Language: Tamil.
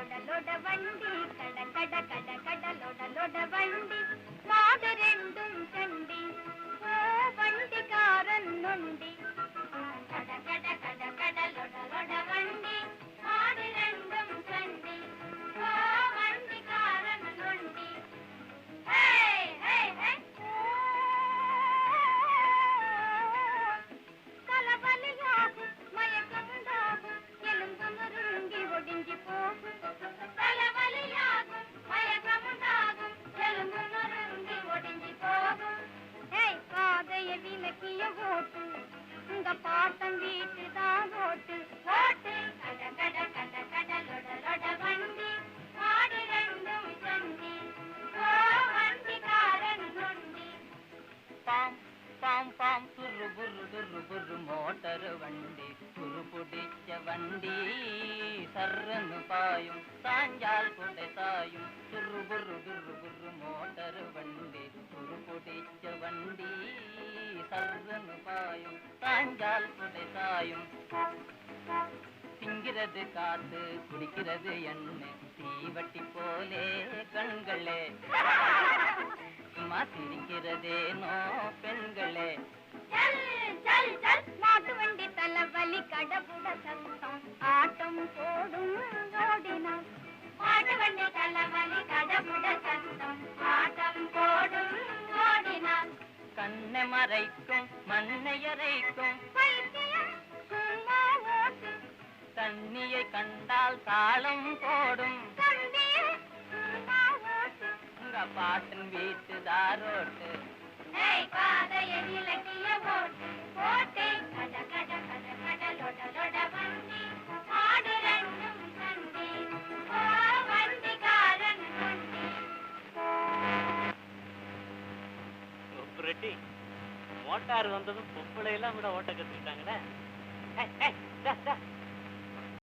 லொட லொட வண்டி கட கட கட ഓട്ടം വീട്ടുതാ വോട്ട് വോട്ട് കട കട കട വണ്ടി. പാടി രണ്ടും ഓ വണ്ടിക്കാരൻ നുണ്ടി പാം പാം പാം തുറു ബുറു തുറു മോട്ടർ വണ്ടി. തുറുപൊടിച്ച വണ്ടി സർന്ന് പായും. സാഞ്ചാൽ കൊണ്ടസായും തുറു ബുറു തുറു മോട്ടർ വണ്ടി. சாய்ந்தால் சாயும் திங்கிறது காத்து குடிக்கிறது என்ன தீவட்டி போலே கண்களே. சும்மா சிரிக்கிறதேனோ பெண்களே. கண்ணை மறைக்கும் மண்ணையறைக்கும் தண்ணியை கண்டால் தாளம் போடும். உங்க பாட்டன் வீட்டு தாரோட்டு. ஏய் மோட்டார் வந்ததும் பொம்பளை எல்லாம் கூட ஓட்ட கத்துக்கிட்டாங்களே